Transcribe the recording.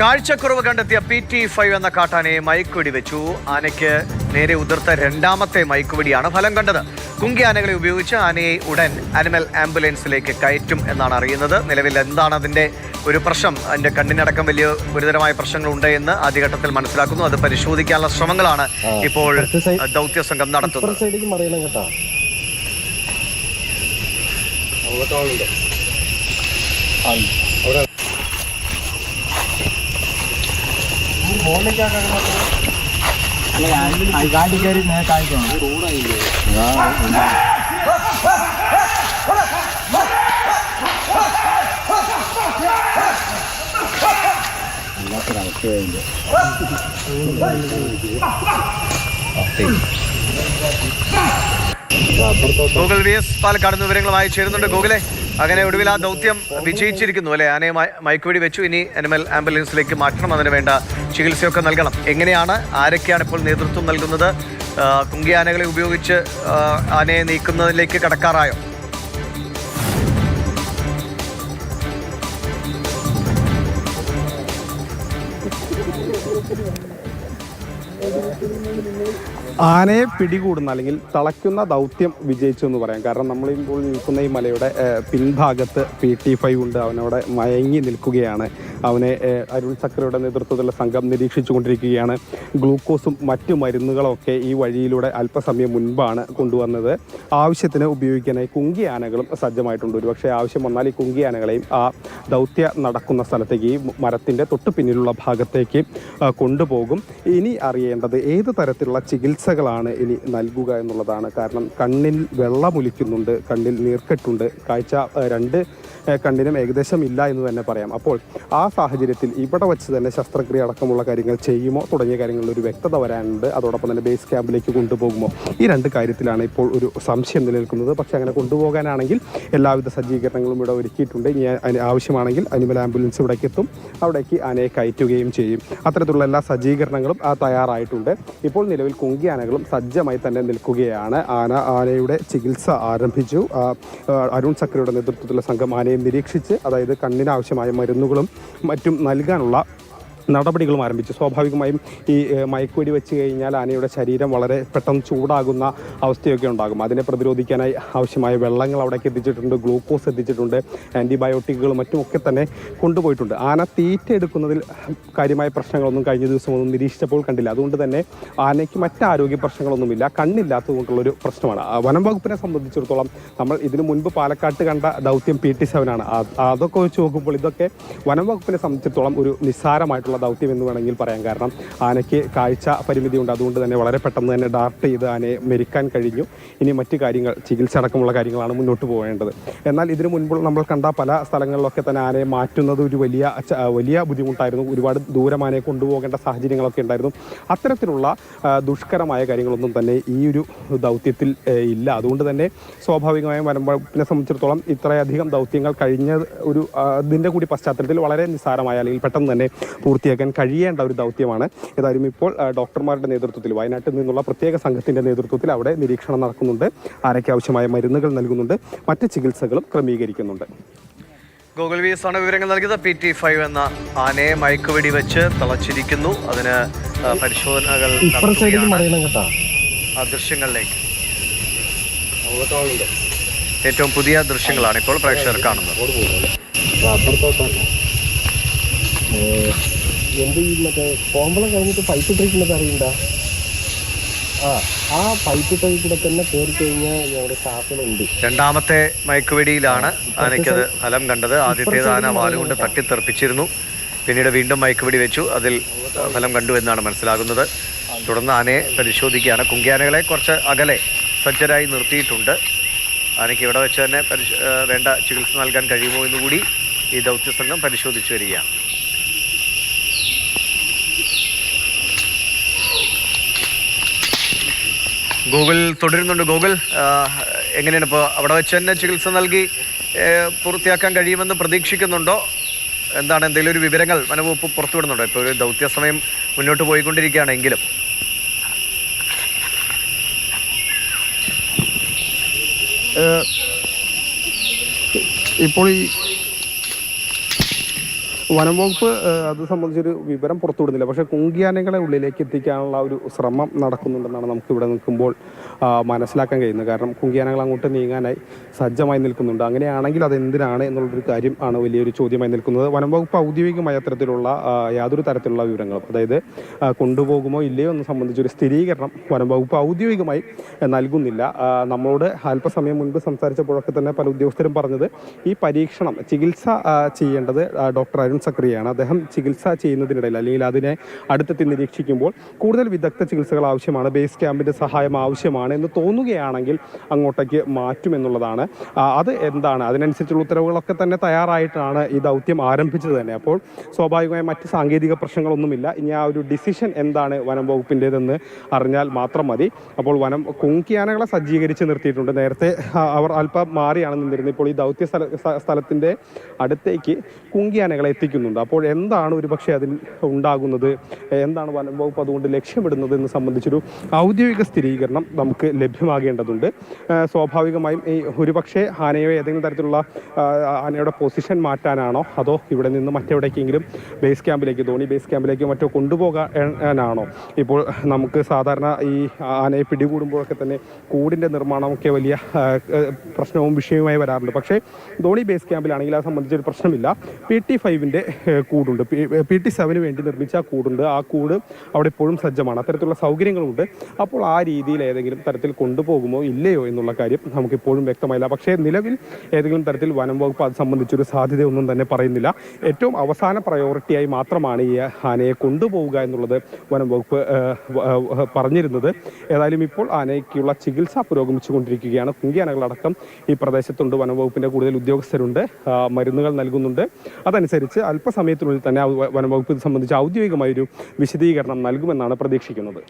കാഴ്ചക്കുറവ് കണ്ടെത്തിയ P T five എന്ന കാട്ടാനയെ മയക്കുവെടി വെച്ചു. ആനയ്ക്ക് നേരെ ഉതിർത്ത രണ്ടാമത്തെ മയക്കുവെടിയാണ് ഫലം കണ്ടത്. കുങ്കി ആനകളെ ഉപയോഗിച്ച് ആനയെ ഉടൻ അനിമൽ ആംബുലൻസിലേക്ക് കയറ്റും എന്നാണ് അറിയുന്നത്. നിലവിൽ എന്താണ് അതിന്റെ ഒരു പ്രശ്നം? അതിന്റെ കണ്ണിനടക്കം വലിയ ഗുരുതരമായ പ്രശ്നങ്ങളുണ്ട് എന്ന് ആദ്യഘട്ടത്തിൽ മനസ്സിലാക്കുന്നു. അത് പരിശോധിക്കാനുള്ള ശ്രമങ്ങളാണ് ഇപ്പോൾ ദൗത്യ സംഘം നടത്തുന്നത്. അവിടെ ഗൂഗിൾ വി എസ് പാലക്കാട് വിവരങ്ങൾ വായിച്ചിരുന്നുണ്ട് ചേരുന്നുണ്ട്. ഗൂഗിളെ അങ്ങനെ ഒടുവിൽ ആ ദൗത്യം വിജയിച്ചിരിക്കുന്നു അല്ലെ? ആനയെ മയ- മയക്കുവെടി വെച്ചു. ഇനി അനിമൽ ആംബുലൻസിലേക്ക് മാറ്റണം. അതിന് വേണ്ട ചികിത്സയൊക്കെ നൽകണം. എങ്ങനെയാണ്? ആരൊക്കെയാണ് ഇപ്പോൾ നേതൃത്വം നൽകുന്നത്? കുങ്കിയാനകളെ ഉപയോഗിച്ച് ആനയെ നീക്കുന്നതിലേക്ക് കടക്കാറായോ? ആനയെ പിടികൂടുന്ന അല്ലെങ്കിൽ തളയ്ക്കുന്ന ദൗത്യം വിജയിച്ചു എന്ന് പറയാം. കാരണം നമ്മൾ ഇപ്പോൾ നിൽക്കുന്ന ഈ മലയുടെ പിൻഭാഗത്ത് പി ടി ഫൈവ് ഉണ്ട്. അവനവിടെ മയങ്ങി നിൽക്കുകയാണ്. അവനെ അരുൺ ചക്രയുടെ നേതൃത്വത്തിലുള്ള സംഘം നിരീക്ഷിച്ചു കൊണ്ടിരിക്കുകയാണ് ഗ്ലൂക്കോസും മറ്റു മരുന്നുകളൊക്കെ ഈ വഴിയിലൂടെ അല്പസമയം മുൻപാണ് കൊണ്ടുവന്നത്. ആവശ്യത്തിന് ഉപയോഗിക്കാനായി കുങ്കി ആനകളും സജ്ജമായിട്ടുണ്ട്. ഒരുപക്ഷെ ആവശ്യം വന്നാൽ ഈ കുങ്കി ആനകളെയും ആ ദൗത്യ നടക്കുന്ന സ്ഥലത്തേക്ക് ഈ മരത്തിന്റെ തൊട്ട് പിന്നിലുള്ള ഭാഗത്തേക്ക് കൊണ്ടുപോകും. ഇനി അറിയേണ്ടത് ഏത് തരത്തിലുള്ള ചികിത്സകളാണ് ഇനി നൽകുക എന്നുള്ളതാണ്. കാരണം കണ്ണിൽ വെള്ളമൊലിക്കുന്നുണ്ട് കണ്ണിൽ നീർക്കെട്ടുണ്ട്. കാഴ്ച രണ്ട് കണ്ണിനും ഏകദേശം ഇല്ല എന്ന് തന്നെ പറയാം. അപ്പോൾ ആ സാഹചര്യത്തിൽ ഇവിടെ വെച്ച് തന്നെ ശസ്ത്രക്രിയ അടക്കമുള്ള കാര്യങ്ങൾ ചെയ്യുമോ? തുടങ്ങിയ കാര്യങ്ങളിൽ ഒരു വ്യക്തത വരാനുണ്ട്. അതോടൊപ്പം തന്നെ ബേസ് ക്യാമ്പിലേക്ക് കൊണ്ടുപോകുമോ? ഈ രണ്ട് കാര്യത്തിലാണ് ഇപ്പോൾ ഒരു സംശയം നിലനിൽക്കുന്നത്. പക്ഷേ അങ്ങനെ കൊണ്ടുപോകാനാണെങ്കിൽ എല്ലാവിധ സജ്ജീകരണങ്ങളും ഇവിടെ ഒരുക്കിയിട്ടുണ്ട്. ഇനി ആവശ്യമാണെങ്കിൽ അനിമൽ ആംബുലൻസ് ഇവിടേക്ക് എത്തും. അവിടേക്ക് ആനയെ കയറ്റുകയും ചെയ്യും. അത്തരത്തിലുള്ള എല്ലാ സജ്ജീകരണങ്ങളും തയ്യാറായിട്ടുണ്ട്. ഇപ്പോൾ നിലവിൽ കുങ്കി ആനകളും സജ്ജമായി തന്നെ നിൽക്കുകയാണ്. ആന ആനയുടെ ചികിത്സ ആരംഭിച്ചു. അരുൺ ചക്രയുടെ നേതൃത്വത്തിലുള്ള സംഘം ആനയെ നിരീക്ഷിച്ച് അതായത് കണ്ണിനാവശ്യമായ മരുന്നുകളും മറ്റും നൽകാനുള്ള നടപടികളും ആരംഭിച്ചു. സ്വാഭാവികമായും ഈ മയക്കുവെടി വെച്ച് കഴിഞ്ഞാൽ ആനയുടെ ശരീരം വളരെ പെട്ടെന്ന് ചൂടാകുന്ന അവസ്ഥയൊക്കെ ഉണ്ടാകും. അതിനെ പ്രതിരോധിക്കാനായി ആവശ്യമായ വെള്ളങ്ങൾ അവിടേക്ക് എത്തിച്ചിട്ടുണ്ട് ഗ്ലൂക്കോസ് എത്തിച്ചിട്ടുണ്ട് ആന്റിബയോട്ടിക്കുകളും മറ്റുമൊക്കെ തന്നെ കൊണ്ടുപോയിട്ടുണ്ട്. ആന തീറ്റ എടുക്കുന്നതിൽ കാര്യമായ പ്രശ്നങ്ങളൊന്നും കഴിഞ്ഞ ദിവസമൊന്നും നിരീക്ഷിച്ചപ്പോൾ കണ്ടില്ല. അതുകൊണ്ട് തന്നെ ആനയ്ക്ക് മറ്റ് ആരോഗ്യ പ്രശ്നങ്ങളൊന്നുമില്ല. കണ്ണില്ലാത്തത് കൊണ്ടുള്ളൊരു പ്രശ്നമാണ് വനം വകുപ്പിനെ സംബന്ധിച്ചിടത്തോളം നമ്മൾ ഇതിനു മുൻപ് പാലക്കാട്ട് കണ്ട ദൗത്യം പി ടി സെവനാണ്. അതൊക്കെ വെച്ച് നോക്കുമ്പോൾ ഇതൊക്കെ വനം വകുപ്പിനെ സംബന്ധിച്ചിടത്തോളം ഒരു നിസ്സാരമായിട്ടുള്ള ദൗത്യം എന്ന് വേണമെങ്കിൽ പറയാം. കാരണം ആനയ്ക്ക് കാഴ്ച പരിമിതി ഉണ്ട് അതുകൊണ്ട് തന്നെ വളരെ പെട്ടെന്ന് തന്നെ ഡാർട്ട് ചെയ്ത് ആനയെ മെരിക്കാൻ കഴിഞ്ഞു. ഇനി മറ്റ് കാര്യങ്ങൾ ചികിത്സ അടക്കമുള്ള കാര്യങ്ങളാണ് മുന്നോട്ട് പോകേണ്ടത്. എന്നാൽ ഇതിനു മുൻപ് നമ്മൾ കണ്ട പല സ്ഥലങ്ങളിലൊക്കെ തന്നെ ആനയെ മാറ്റുന്നത് ഒരു വലിയ വലിയ ബുദ്ധിമുട്ടായിരുന്നു. ഒരുപാട് ദൂരം ആനയെ കൊണ്ടുപോകേണ്ട സാഹചര്യങ്ങളൊക്കെ ഉണ്ടായിരുന്നു. അത്തരത്തിലുള്ള ദുഷ്കരമായ കാര്യങ്ങളൊന്നും തന്നെ ഈ ഒരു ദൗത്യത്തിൽ ഇല്ല. അതുകൊണ്ട് തന്നെ സ്വാഭാവികമായും വരമ്പിനെ സംബന്ധിച്ചിടത്തോളം ഇത്രയധികം ദൗത്യങ്ങൾ കഴിഞ്ഞ ഒരു ഇതിന്റെ കൂടി പശ്ചാത്തലത്തിൽ വളരെ നിസ്സാരമായ അല്ലെങ്കിൽ പെട്ടെന്ന് തന്നെ പൂർത്തിയാക്കാൻ കഴിയേണ്ട ഒരു ദൗത്യമാണ്. ഏതായാലും ഇപ്പോൾ ഡോക്ടർമാരുടെ നേതൃത്വത്തിൽ വയനാട്ടിൽ നിന്നുള്ള പ്രത്യേക സംഘത്തിന്റെ നേതൃത്വത്തിൽ അവിടെ നിരീക്ഷണം നടക്കുന്നുണ്ട്. ആരൊക്കെ ആവശ്യമായ മരുന്നുകൾ നൽകുന്നുണ്ട്. മറ്റ് ചികിത്സകളും ക്രമീകരിക്കുന്നുണ്ട്. ഗൂഗിൾ വി എസ് ആണ് വിവരങ്ങൾ നൽകിയത്. പി ടി ഫൈവ് എന്ന ആനയെ മയക്കുവെടി വെച്ച് തളച്ചിരിക്കുന്നു. അതിന് പരിശോധനകൾ ആ ദൃശ്യങ്ങളിലേക്ക്. ഏറ്റവും പുതിയ ദൃശ്യങ്ങളാണ് ഇപ്പോൾ പ്രേക്ഷകർ കാണുന്നത്. എന്ത് ഈ മറ്റേ? കോമ്പളം കഴിഞ്ഞിട്ട് പൈപ്പ് ഇട്ടിരിക്കുന്നത് അറിയണ്ട. ആ ആ പൈപ്പ് കൂടെ തന്നെ കയറി കഴിഞ്ഞാൽ ഞങ്ങളുടെ സ്റ്റാഫുകളുണ്ട് രണ്ടാമത്തെ മയക്കുവെടിയിലാണ് ആനയ്ക്കത് ഫലം കണ്ടത്. ആദ്യത്തേത് ആന വാലുകൊണ്ട് തട്ടിത്തെറിപ്പിച്ചിരുന്നു. പിന്നീട് വീണ്ടും മയക്കുവെടി വെച്ചു. അതിൽ ഫലം കണ്ടു എന്നാണ് മനസ്സിലാകുന്നത്. തുടർന്ന് ആനയെ പരിശോധിക്കുകയാണ്. കുങ്കിയാനകളെ കുറച്ച് അകലെ സജ്ജരായി നിർത്തിയിട്ടുണ്ട്. ആനയ്ക്ക് ഇവിടെ വെച്ച് തന്നെ വേണ്ട ചികിത്സ നൽകാൻ കഴിയുമോ എന്നുകൂടി ഈ ദൗത്യസംഘം പരിശോധിച്ചു വരികയാണ്. ഗൂഗിൾ തുടരുന്നുണ്ട്. ഗൂഗിൾ എങ്ങനെയാണ് ഇപ്പോൾ അവിടെ വെച്ച് തന്നെ ചികിത്സ നൽകി പൂർത്തിയാക്കാൻ കഴിയുമെന്ന് പ്രതീക്ഷിക്കുന്നുണ്ടോ? എന്താണ് എന്തെങ്കിലും ഒരു വിവരങ്ങൾ വനവകുപ്പ് പുറത്തുവിടുന്നുണ്ടോ? ഇപ്പോൾ ഒരു ദൗത്യ സമയം മുന്നോട്ട് പോയിക്കൊണ്ടിരിക്കുകയാണെങ്കിലും. ഇപ്പോൾ ഈ വനം വകുപ്പ് അത് സംബന്ധിച്ചൊരു വിവരം പുറത്തുവിടുന്നില്ല. പക്ഷേ കുങ്കിയാനകളെ ഉള്ളിലേക്ക് എത്തിക്കാനുള്ള ഒരു ശ്രമം നടക്കുന്നുണ്ടെന്നാണ് നമുക്ക് ഇവിടെ നിൽക്കുമ്പോൾ മനസ്സിലാക്കാൻ കഴിയുന്നത്. കാരണം കുങ്കിയാനകൾ അങ്ങോട്ട് നീങ്ങാനായി സജ്ജമായി നിൽക്കുന്നുണ്ട്. അങ്ങനെയാണെങ്കിൽ അത് എന്തിനാണ് എന്നുള്ളൊരു കാര്യം ആണ് വലിയൊരു ചോദ്യമായി നിൽക്കുന്നത്. വനം വകുപ്പ് ഔദ്യോഗികമായ അത്തരത്തിലുള്ള യാതൊരു തരത്തിലുള്ള വിവരങ്ങളും അതായത് കൊണ്ടുപോകുമോ ഇല്ലയോ എന്ന് സംബന്ധിച്ചൊരു സ്ഥിരീകരണം വനം വകുപ്പ് ഔദ്യോഗികമായി നൽകുന്നില്ല. നമ്മളോട് അല്പസമയം മുൻപ് സംസാരിച്ചപ്പോഴൊക്കെ തന്നെ പല ഉദ്യോഗസ്ഥരും പറഞ്ഞത് ഈ പരീക്ഷണം ചികിത്സ ചെയ്യേണ്ടത് ഡോക്ടർ അരുൺ സക്രിയാണ് അദ്ദേഹം ചികിത്സ ചെയ്യുന്നതിനിടയിൽ അല്ലെങ്കിൽ അതിനെ അടുത്തെത്തി നിരീക്ഷിക്കുമ്പോൾ കൂടുതൽ വിദഗ്ധ ചികിത്സകൾ ആവശ്യമാണ് ബേസ് ക്യാമ്പിന്റെ സഹായം ആവശ്യമാണ് എന്ന് തോന്നുകയാണെങ്കിൽ അങ്ങോട്ടേക്ക് മാറ്റുമെന്നുള്ളതാണ് അത് എന്താണ്? അതിനനുസരിച്ചുള്ള ഉത്തരവുകളൊക്കെ തന്നെ തയ്യാറായിട്ടാണ് ഈ ദൗത്യം ആരംഭിച്ചത് തന്നെ. അപ്പോൾ സ്വാഭാവികമായി മറ്റ് സാങ്കേതിക പ്രശ്നങ്ങളൊന്നുമില്ല. ഇനി ആ ഒരു ഡിസിഷൻ എന്താണ് വനം വകുപ്പിന്റെതെന്ന് അറിഞ്ഞാൽ മാത്രം മതി. അപ്പോൾ വനം കുങ്കിയാനകളെ സജ്ജീകരിച്ച് നിർത്തിയിട്ടുണ്ട്. നേരത്തെ അവർ അല്പം മാറിയാണ് നിന്നിരുന്നത്. ഇപ്പോൾ ഈ ദൗത്യ സ്ഥല സ്ഥലത്തിന്റെ അടുത്തേക്ക് കുങ്കിയാനകളെ എത്തിക്കുന്നുണ്ട് അപ്പോൾ എന്താണ് ഒരു പക്ഷേ അതിൽ ഉണ്ടാകുന്നത്? എന്താണ് വനം വകുപ്പ് അതുകൊണ്ട് ലക്ഷ്യമിടുന്നത് എന്ന് സംബന്ധിച്ചൊരു ഔദ്യോഗിക സ്ഥിരീകരണം നമുക്ക് ലഭ്യമാകേണ്ടതുണ്ട്. സ്വാഭാവികമായും ഈ ഒരുപക്ഷെ ആനയോ ഏതെങ്കിലും തരത്തിലുള്ള ആനയുടെ പൊസിഷൻ മാറ്റാനാണോ? അതോ ഇവിടെ നിന്ന് മറ്റെവിടേക്കെങ്കിലും ബേസ് ക്യാമ്പിലേക്ക് ധോണി ബേസ് ക്യാമ്പിലേക്ക് മറ്റോ കൊണ്ടുപോകാനാണോ? ഇപ്പോൾ നമുക്ക് സാധാരണ ഈ ആനയെ പിടികൂടുമ്പോഴൊക്കെ തന്നെ കൂടിന്റെ നിർമ്മാണമൊക്കെ വലിയ പ്രശ്നവും വിഷയവുമായി വരാറുണ്ട്. പക്ഷേ ധോണി ബേസ് ക്യാമ്പിലാണെങ്കിൽ അത് സംബന്ധിച്ചൊരു പ്രശ്നമില്ല. പി ടി ഫൈവിന്റെ കൂടുണ്ട്. പി ടി സെവന് വേണ്ടി നിർമ്മിച്ച ആ കൂടുണ്ട്. ആ കൂട് അവിടെ ഇപ്പോഴും സജ്ജമാണ്. അത്തരത്തിലുള്ള സൗകര്യങ്ങളുണ്ട്. അപ്പോൾ ആ രീതിയിൽ ഏതെങ്കിലും തരത്തിൽ കൊണ്ടുപോകുമോ ഇല്ലയോ എന്നുള്ള കാര്യം നമുക്കിപ്പോഴും വ്യക്തമായില്ല. പക്ഷേ നിലവിൽ ഏതെങ്കിലും തരത്തിൽ വനം വകുപ്പ് അത് സംബന്ധിച്ചൊരു സാധ്യതയൊന്നും തന്നെ പറയുന്നില്ല. ഏറ്റവും അവസാന പ്രയോറിറ്റിയായി മാത്രമാണ് ഈ ആനയെ കൊണ്ടുപോവുക എന്നുള്ളത് വനം വകുപ്പ് പറഞ്ഞിരുന്നത്. ഏതായാലും ഇപ്പോൾ ആനയ്ക്കുള്ള ചികിത്സ പുരോഗമിച്ചുകൊണ്ടിരിക്കുകയാണ്. കുങ്കിയാനകളടക്കം ഈ പ്രദേശത്തുണ്ട്. വനം വകുപ്പിന്റെ കൂടുതൽ ഉദ്യോഗസ്ഥരുണ്ട്. മരുന്നുകൾ നൽകുന്നുണ്ട്. അതനുസരിച്ച് അല്പസമയത്തിനുള്ളിൽ തന്നെ ആ വ- വനം വകുപ്പ് ഇത് സംബന്ധിച്ച് ഔദ്യോഗികമായൊരു വിശദീകരണം നൽകുമെന്നാണ് പ്രതീക്ഷിക്കുന്നത്.